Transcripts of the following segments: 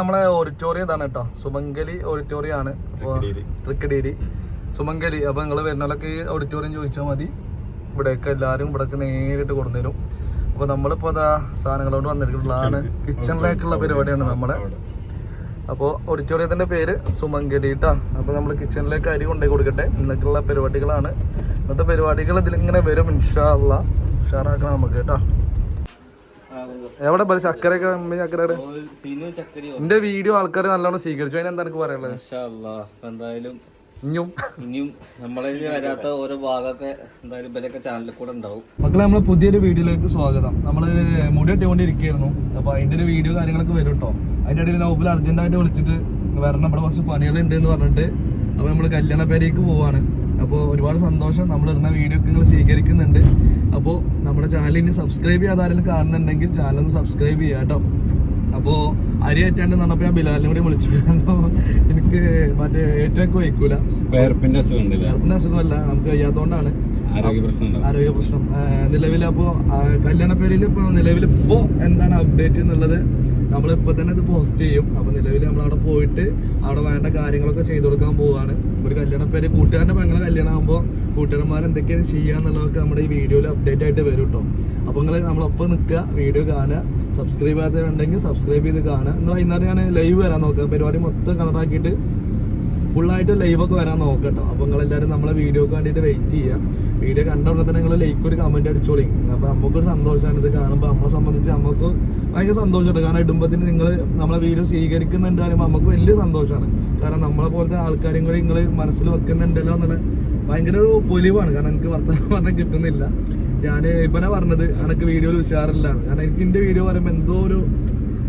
നമ്മളെ ഓഡിറ്റോറിയം ഇതാണ് കേട്ടോ. സുമംഗലി ഓഡിറ്റോറിയം ആണ്. അപ്പോൾ തൃക്കടീരി. സുമംഗലി. അപ്പൊ നിങ്ങൾ വരുന്നവരൊക്കെ ഈ ഓഡിറ്റോറിയം ചോദിച്ചാൽ മതി. ഇവിടെയൊക്കെ എല്ലാവരും ഇവിടെയൊക്കെ നേരിട്ട് കൊണ്ടുവരും അപ്പൊ നമ്മളിപ്പോ അതാ സാധനങ്ങളോട് വന്നിട്ടുള്ളതാണ് കിച്ചണിലേക്കുള്ള പരിപാടിയാണ് നമ്മളെ. അപ്പോൾ ഓഡിറ്റോറിയത്തിന്റെ പേര് സുമംഗലി കേട്ടോ അപ്പോൾ നമ്മൾ കിച്ചണിലേക്ക് അരി കൊണ്ടുപോയി കൊടുക്കട്ടെ. ഇന്നൊക്കെയുള്ള പരിപാടികളാണ്. ഇന്നത്തെ പരിപാടികൾ ഇതിലിങ്ങനെ വരും ഇൻഷാ അല്ല. ഉഷാറാക്കണം നമുക്ക് കേട്ടോ എവിടെ പറയും ചക്കരയൊക്കെ ചക്കരയുടെ? എന്റെ വീഡിയോ ആൾക്കാർ നല്ലോണം സ്വീകരിച്ചു. അതിന് എന്താ എനിക്ക് പറയാനുള്ളത്? എന്തായാലും ഇനിയും ഇനിയും നമ്മളെ വരാത്ത ഓരോ ഭാഗമൊക്കെ എന്തായാലും ഇവരൊക്കെ ചാനലിൽ കൂടെ ഉണ്ടാവും. മക്കളെ നമ്മളെ പുതിയൊരു വീഡിയോയിലേക്ക് സ്വാഗതം. നമ്മൾ മുടി ഇട്ടുകൊണ്ടിരിക്കുകയായിരുന്നു അപ്പോൾ അതിന്റെ ഒരു വീഡിയോ കാര്യങ്ങളൊക്കെ വരും കേട്ടോ അതിന്റെ ഇടയിൽ നോബിൽ അർജന്റായിട്ട് വിളിച്ചിട്ട് വരണം. ഇവിടെ കുറച്ച് പണികളുണ്ട് എന്ന് പറഞ്ഞിട്ട്. അപ്പോൾ നമ്മൾ കല്യാണ പേരേക്ക് പോവാണ്. അപ്പോൾ ഒരുപാട് സന്തോഷം. നമ്മൾ ഇടുന്ന വീഡിയോ ഒക്കെ നിങ്ങൾ സ്വീകരിക്കുന്നുണ്ട്. അപ്പോൾ നമ്മുടെ ചാനൽ ഇനി സബ്സ്ക്രൈബ് ചെയ്യാതെ ആരെങ്കിലും കാണുന്നുണ്ടെങ്കിൽ ചാനൽ ഒന്ന് സബ്സ്ക്രൈബ് ചെയ്യാം കേട്ടോ അപ്പോൾ അരി ഏറ്റാണ്ട് നടന്നപ്പോൾ ഞാൻ ബിലാലിനെ കൂടി വിളിച്ചു. കാരണം എനിക്ക് മറ്റേ ഏറ്റവും വയ്ക്കൂല. വേർപ്പിന്റെ വേർപ്പിന്റെ അസുഖമല്ല നമുക്ക് പ്രശ്നം ആരോഗ്യ പ്രശ്നം. നിലവിൽ അപ്പോൾ കല്യാണ പേരിൽ ഇപ്പോൾ നിലവിൽ ഇപ്പോൾ എന്താണ് അപ്ഡേറ്റ് എന്നുള്ളത്? നമ്മളിപ്പോൾ തന്നെ ഇത് പോസ്റ്റ് ചെയ്യും. അപ്പോൾ നിലവിൽ നമ്മൾ അവിടെ പോയിട്ട് അവിടെ വേണ്ട കാര്യങ്ങളൊക്കെ ചെയ്തു കൊടുക്കാൻ പോവാണ്. ഒരു കല്യാണ പേര് കൂട്ടുകാരന്റെ പെങ്ങളെ കല്യാണം ആകുമ്പോൾ കൂട്ടുകാരന്മാർ എന്തൊക്കെയാണ് ചെയ്യുക എന്നുള്ളതൊക്കെ നമ്മുടെ ഈ വീഡിയോയിൽ അപ്ഡേറ്റ് ആയിട്ട് വരും കേട്ടോ അപ്പോൾ നിങ്ങൾ നമ്മളൊപ്പം നിൽക്കുക വീഡിയോ കാണുക. സബ്സ്ക്രൈബ് ചെയ്യാത്തവരുണ്ടെങ്കിൽ സബ്സ്ക്രൈബ് ചെയ്ത് കാണുക. എന്നാൽ വൈകുന്നേരം ഞാൻ ലൈവ് വരാൻ നോക്കുക പരിപാടി മൊത്തം കളറാക്കിയിട്ട് ഫുള്ളായിട്ട് ലൈവൊക്കെ വരാൻ നോക്കട്ടോ. അപ്പോൾ നിങ്ങൾ എല്ലാവരും നമ്മളെ വീഡിയോക്ക് വേണ്ടിയിട്ട് വെയിറ്റ് ചെയ്യുക. വീഡിയോ കണ്ട ഉടനെ തന്നെ നിങ്ങൾ ലൈക്ക് ഒരു കമന്റ് അടിച്ചോളി. അപ്പോൾ നമുക്കൊരു സന്തോഷമാണ് ഇത് കാണുമ്പോൾ നമ്മളെ സംബന്ധിച്ച് നമുക്ക് ഭയങ്കര സന്തോഷമുണ്ട് കാരണം ഇടുമ്പത്തിന് നിങ്ങൾ നമ്മളെ വീഡിയോ സ്വീകരിക്കുന്നുണ്ട് പറയുമ്പോൾ നമുക്ക് വലിയ സന്തോഷമാണ് കാരണം നമ്മളെ പോലത്തെ ആൾക്കാരും കൂടി നിങ്ങൾ മനസ്സിൽ വെക്കുന്നുണ്ടല്ലോ എന്നുള്ള ഭയങ്കര ഒരു പൊലിവാണ്. കാരണം എനിക്ക് വർത്തമാനം പറഞ്ഞാൽ കിട്ടുന്നില്ല. ഞാൻ ഇപ്പനെ പറഞ്ഞത്. എനിക്ക് വീഡിയോയിൽ ഉഷാറില്ല. കാരണം എനിക്ക് എന്റെ വീഡിയോ പറയുമ്പോൾ എന്തോ ഒരു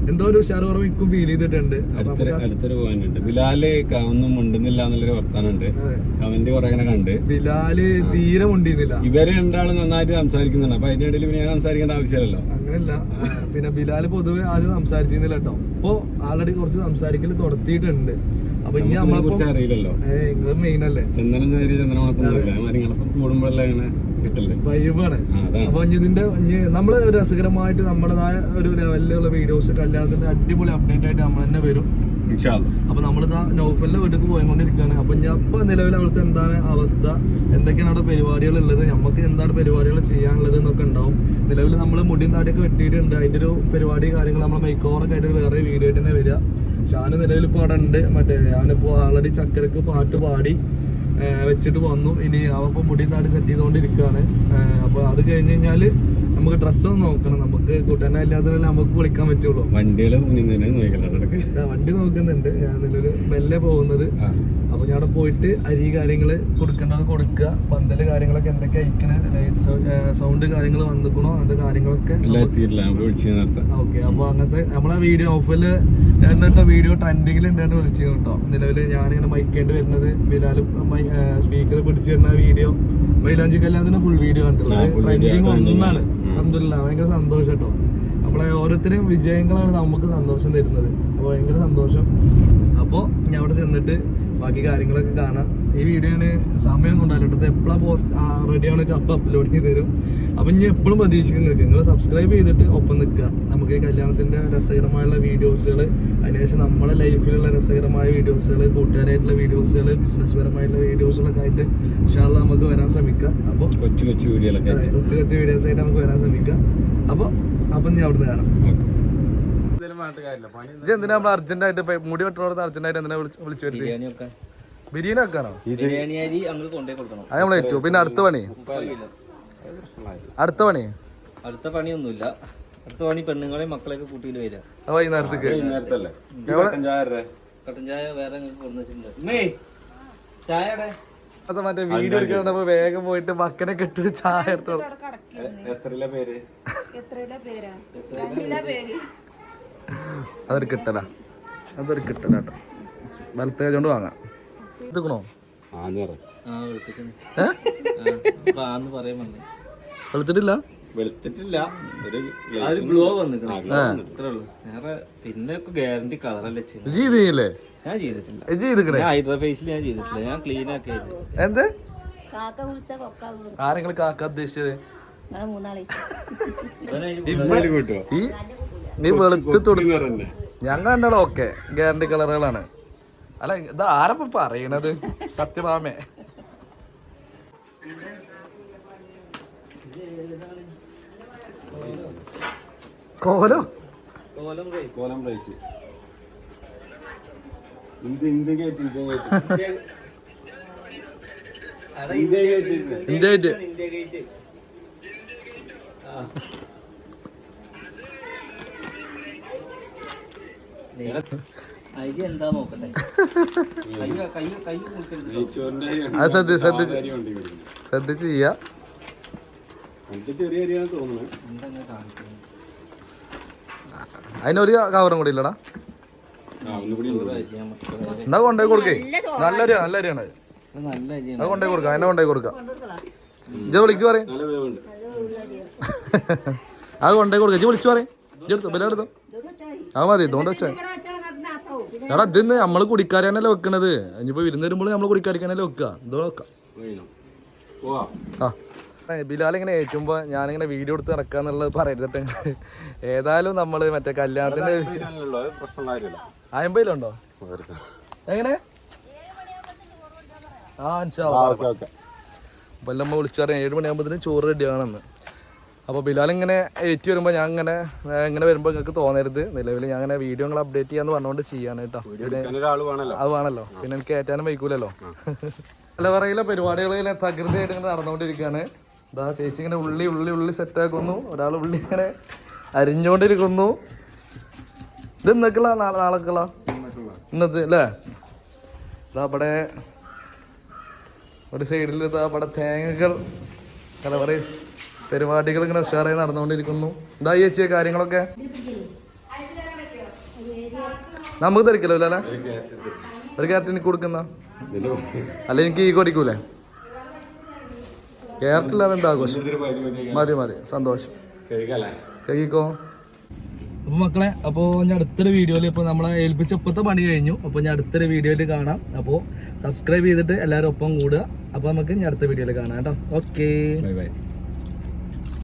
എന്തോ ഒരു ഉഷാർ കുറവ് എനിക്കും ഫീൽ ചെയ്തിട്ടുണ്ട് അടുത്തൊരു പോയിന്റ് ഉണ്ട്. ബിലാൽ ഒന്നും മുണ്ടുന്നില്ല എന്നുള്ളൊരു വർത്താനം ഉണ്ട് കമന്റ് കുറെ അങ്ങനെ കണ്ട്. ബിലാൽ തീരെ മുണ്ടിയുന്നില്ല ഇവർ രണ്ടാളും നന്നായിട്ട് സംസാരിക്കുന്നുണ്ട് അപ്പൊ അതിന്റെ ഇടയിൽ പിന്നെ സംസാരിക്കേണ്ട ആവശ്യമില്ലല്ലോ. അങ്ങനെയല്ല പിന്നെ ബിലാൽ പൊതുവെ ആദ്യം സംസാരിച്ചിരുന്നില്ല കേട്ടോ. ഇപ്പൊ ആൾറെഡി കുറച്ച് സംസാരിക്കൽ തുടത്തിയിട്ടുണ്ട്. അപ്പൊ ഇനി കുറിച്ച് അറിയില്ലല്ലോ. നിങ്ങൾ മെയിൻ അല്ലേ? ചന്ദനം കൂടുമ്പോഴല്ലേ അങ്ങനെ കിട്ടില്ലേ വൈബാണ്. അപ്പൊ ഇതിന്റെ നമ്മൾ രസകരമായിട്ട് നമ്മുടേതായ ഒരു ലെവലിലുള്ള വീഡിയോസ് കല്യാണത്തിന്റെ അടിപൊളി അപ്ഡേറ്റ് ആയിട്ട് നമ്മൾ തന്നെ വരും. അപ്പൊ നമ്മളിതാ നൗഫലിന്റെ വീട്ടിൽ പോയിക്കൊണ്ടിരിക്കുകയാണ് അപ്പൊ ഞാൻ ഇപ്പൊ നിലവിൽ അവിടുത്തെ എന്താണ് അവസ്ഥ? എന്തൊക്കെയാണ് അവിടെ പരിപാടികൾ ഉള്ളത് നമുക്ക് എന്താണ് പരിപാടികൾ ചെയ്യാനുള്ളത് എന്നൊക്കെ ഉണ്ടാവും. നിലവിൽ നമ്മൾ മുടിയും താടിയൊക്കെ വെട്ടിയിട്ടുണ്ട്. അതിന്റെ ഒരു പരിപാടി കാര്യങ്ങൾ നമ്മൾ മേക്ക് ഓവറൊക്കെ ആയിട്ട് വേറെ വീഡിയോ ആയിട്ട് തന്നെ വരിക. ഷാന് നിലവിൽ ഇപ്പോൾ അവിടെ ഉണ്ട്. മറ്റേ അവനിപ്പോൾ ആൾറെഡി ചക്കരക്ക് പാട്ട് പാടി വെച്ചിട്ട് വന്നു. ഇനി അവപ്പോൾ മുടി നാട് സെറ്റ് ചെയ്തുകൊണ്ടിരിക്കുകയാണ്. അപ്പോൾ അത് കഴിഞ്ഞ് കഴിഞ്ഞാൽ നമുക്ക് ഡ്രസ്സൊന്നും നോക്കണം. നമുക്ക് കൂട്ടാനെ ഇല്ലാത്തതല്ലേ നമുക്ക് വിളിക്കാൻ പറ്റുള്ളൂ. വണ്ടികളെ മുന്നിൽ തന്നെ നോക്കണം വണ്ടി നോക്കുന്നുണ്ട്. ഞാൻ നല്ലൊരു മെല്ലെ പോകുന്നത്. അപ്പൊ ഞാൻ അവിടെ പോയിട്ട് അരി കാര്യങ്ങൾ കൊടുക്കേണ്ടത് കൊടുക്കുക. പന്തൽ കാര്യങ്ങളൊക്കെ എന്തൊക്കെ അയക്കണ ലൈറ്റ് സൗണ്ട് കാര്യങ്ങൾ വന്നിക്കണോ അങ്ങനത്തെ കാര്യങ്ങളൊക്കെ ഓക്കെ അപ്പൊ അങ്ങനത്തെ നമ്മളെ വീഡിയോ ഓഫിൽ എന്നിട്ട് വീഡിയോ ട്രെൻഡിങ്ങിൽ ഉണ്ടായിട്ട് വിളിച്ചു കേട്ടോ. നിലവിൽ ഞാനിങ്ങനെ മൈക്കേണ്ടി വരുന്നത് ബിലാലും സ്പീക്കർ പിടിച്ചു വരുന്ന വീഡിയോ മൈലാഞ്ചി കല്യാണത്തിന്റെ ഫുൾ വീഡിയോ കണ്ടിട്ടുള്ളത്. ട്രെൻഡിങ് ഒന്നാണ്. അഹമ്മദില്ല ഭയങ്കര സന്തോഷം കേട്ടോ നമ്മളെ ഓരോരുത്തരും വിജയങ്ങളാണ് നമുക്ക് സന്തോഷം തരുന്നത്. അപ്പോൾ ഭയങ്കര സന്തോഷം. അപ്പോൾ ഞാൻ അവിടെ ചെന്നിട്ട് ബാക്കി കാര്യങ്ങളൊക്കെ കാണാം. ഈ വീഡിയോന് സമയമൊന്നും ഉണ്ടാവില്ല ഇത് എപ്പോഴാണ് പോസ്റ്റ് റെഡിയാണ് വെച്ചാൽ അപ്പോൾ അപ്ലോഡ് ചെയ്ത് തരും. അപ്പം ഇനി എപ്പോഴും പ്രതീക്ഷിക്കുന്നു നിങ്ങൾ സബ്സ്ക്രൈബ് ചെയ്തിട്ട് ഒപ്പം നിൽക്കുക. നമുക്ക് ഈ കല്യാണത്തിന്റെ രസകരമായുള്ള വീഡിയോസുകൾ അതിനുശേഷം നമ്മുടെ ലൈഫിലുള്ള രസകരമായ വീഡിയോസുകൾ കൂട്ടുകാരായിട്ടുള്ള വീഡിയോസുകൾ ബിസിനസ് പരമായിട്ടുള്ള വീഡിയോസുകളൊക്കെ ആയിട്ട് ഇൻഷാല്ല നമുക്ക് വരാൻ ശ്രമിക്കാം. അപ്പോൾ കൊച്ചു കൊച്ചു വീഡിയോകളൊക്കെ കൊച്ചു കൊച്ചു വീഡിയോസ് ആയിട്ട് നമുക്ക് വരാൻ ശ്രമിക്കാം. അപ്പോൾ അപ്പം നീ അവിടുന്ന് കാണാം. എന്തിനാ നമ്മൾ അർജന്റ് ആയിട്ട് മുടി വെട്ടണോടത്ത് അർജന്റ് ആയിട്ട് എന്തിനാ വിളിച്ച് വിളിച്ചു വരുന്നത്? ബിരിയാണി ഒക്കെ. ബിരിയാണി വെക്കാനോ? അങ്ങോട്ട് കൊണ്ടേ കൊടുക്കണം. അത് നമ്മൾ ഏറ്റവും. പിന്നെ അടുത്ത പണി? അടുത്ത പണി? അടുത്ത പണിയൊന്നുമില്ല. അടുത്ത പണി പെണ്ണുങ്ങളെ മക്കളെയൊക്കെ കൂട്ടിയിട്ട് വരിക. അത് വൈകുന്നേരത്തേക്ക്. കട്ടൻ ചായ വേറെ മറ്റേ വീഡിയോ എടുക്കാൻ വേഗം പോയിട്ട് മക്കനെ കെട്ടിട്ട് ചായ എടുത്തോളൂ. എത്ര പേര്? അതൊരു കിട്ടലാ അതൊരു കിട്ടല കേട്ടോ. വലത്തെ കൊണ്ട് വാങ്ങാം എടുക്കണോ വെളുത്തിട്ടില്ല? വെളുത്തിട്ടില്ല. ഗ്ലോ പിന്നെ ഒക്കെ ഗ്യാരണ്ടി കളറല്ലേ ചെയ്തില്ലേ? ഞാൻ ചെയ്തിട്ടില്ല. ഹൈഡ്രാ ഫേസിൽ ഞാൻ ചെയ്തിട്ടില്ല. ഞാൻ ക്ലീൻ ആക്കി എന്ത് ആരെങ്കിലും കാക്ക ഉദ്ദേശിച്ചത്? ഈ നീ വെളുത്ത് തൊടു ഞങ്ങൾ രണ്ടാളും ഓക്കെ. ഗ്യാരണ്ടി കളറുകളാണ്. അല്ല ഇത് ആരപ്പ പറയണത്? സത്യഭാമേ. കോലോ? കോലം പ്രൈസ് ഇന്ത്യ ഇന്ത്യ കയറ്റി ഇന്ത്യ കയറ്റി അവിടെ ഇന്ത്യ കയറ്റിയിരുന്നു ഇന്ത്യ ആയിട്ട് ഇന്ത്യ ഗേറ്റ് അരി എന്താ നോക്കട്ടെ. അത് ശ്രദ്ധി- ശ്രദ്ധിച്ച്. ശ്രദ്ധിച്ച് ചെയ്യാ. അതിനൊരു കവറും കൂടി ഇല്ലടാ. എന്നാ കൊണ്ടുപോയി കൊടുക്കേ. നല്ലൊരു നല്ല അരിയാണ് അത്. കൊണ്ടേ നല്ല അരിയാണ് അത് കൊണ്ടുപോയി കൊടുക്കാം അതിനെ കൊണ്ടുപോയി കൊടുക്കാം. ഇജ വിളിച്ചു പറയും. നല്ല വേവുണ്ട്. അത് കൊണ്ടേ കൊടുക്കാം. ഇജ്ജ് വിളിച്ചു പറയും. ബില എടുത്തോ ബല എടുത്തോ. അത് മതി ഇതുകൊണ്ട് പിന്നെ എടാ ഇതിന്ന് നമ്മൾ കുടിക്കാരനല്ലേ വെക്കണത്. ഇനിയിപ്പോ വിരുന്ന് വരുമ്പോൾ നമ്മൾ കുടിക്കാരിക്കാനല്ലേ വെക്കുക. ഇതോടെ വെക്കാം. ആ. ബിലാൽ ഇങ്ങനെ ഏറ്റുമ്പോ ഞാനിങ്ങനെ വീഡിയോ എടുത്ത് നടക്കാന്നുള്ളത് പറയരുതട്ടെ ഏതായാലും നമ്മൾ മറ്റേ കല്യാണത്തിന്റെ അയമ്പയിലുണ്ടോ. എങ്ങനെ? ആ ഓക്കേ, ഓക്കേ. വല്ലമ്മ വിളിച്ചു പറയാം ഏഴ് മണിയാകുമ്പോഴത്തേന് ചോറ് റെഡി ആണെന്ന്. അപ്പോൾ ബിലാൽ ഇങ്ങനെ ഏറ്റ് വരുമ്പോൾ ഞാൻ ഇങ്ങനെ ഇങ്ങനെ വരുമ്പോൾ നിങ്ങൾക്ക് തോന്നരുത്. നിലവിൽ ഞാൻ ഇങ്ങനെ വീഡിയോ നിങ്ങൾ അപ്ഡേറ്റ് ചെയ്യാന്ന് പറഞ്ഞുകൊണ്ട് ചെയ്യാണ് കേട്ടോ. അത് വേണല്ലോ. വേണമല്ലോ പിന്നെ എനിക്ക് ഏറ്റാനും വൈക്കൂലല്ലോ. അല്ല പറയില്ല പരിപാടികൾ ഇങ്ങനെ തകൃതിയായിട്ട് ഇങ്ങനെ നടന്നുകൊണ്ടിരിക്കുകയാണ് ഇതാ ചേച്ചി ഇങ്ങനെ ഉള്ളി ഉള്ളി ഉള്ളി സെറ്റാക്കുന്നു ഒരാൾ ഉള്ളി ഇങ്ങനെ അരിഞ്ഞുകൊണ്ടിരിക്കുന്നു ഇത് ഇന്നക്കുള്ള നാളെ നാളേക്കുള്ള ഇന്നത്തെ അല്ലേ? ഇതാ അവിടെ ഒരു സൈഡിൽ അവിടെ തേങ്ങകൾ എന്താ പറയുക പരിപാടികൾ ഇങ്ങനെ ഉഷാറായി നടന്നുകൊണ്ടിരിക്കുന്നു. എന്താ ചേച്ചിയെ കാര്യങ്ങളൊക്കെ? നമുക്ക് തിരക്കില്ല അല്ലേ? ഒരു ക്യാരറ്റ് എനിക്ക് കൊടുക്കുന്ന. അല്ല എനിക്ക് ഈ കൊടുക്കൂലേ ക്യാരറ്റില്ലാതെ എന്താ ആഘോഷം? മതി. മതി. സന്തോഷം. കഴിക്കോ അപ്പൊ മക്കളെ അപ്പോൾ ഞാൻ അടുത്തൊരു വീഡിയോയിൽ ഇപ്പോൾ നമ്മളെ ഏൽപ്പിച്ച ഇപ്പോഴത്തെ പണി കഴിഞ്ഞു. അപ്പോൾ ഞാൻ അടുത്തൊരു വീഡിയോയിൽ കാണാം. അപ്പോൾ സബ്സ്ക്രൈബ് ചെയ്തിട്ട് എല്ലാവരും ഒപ്പം കൂടുക. അപ്പോൾ നമുക്ക് ഞാൻ അടുത്ത വീഡിയോയിൽ കാണാം കേട്ടോ. Okay bye bye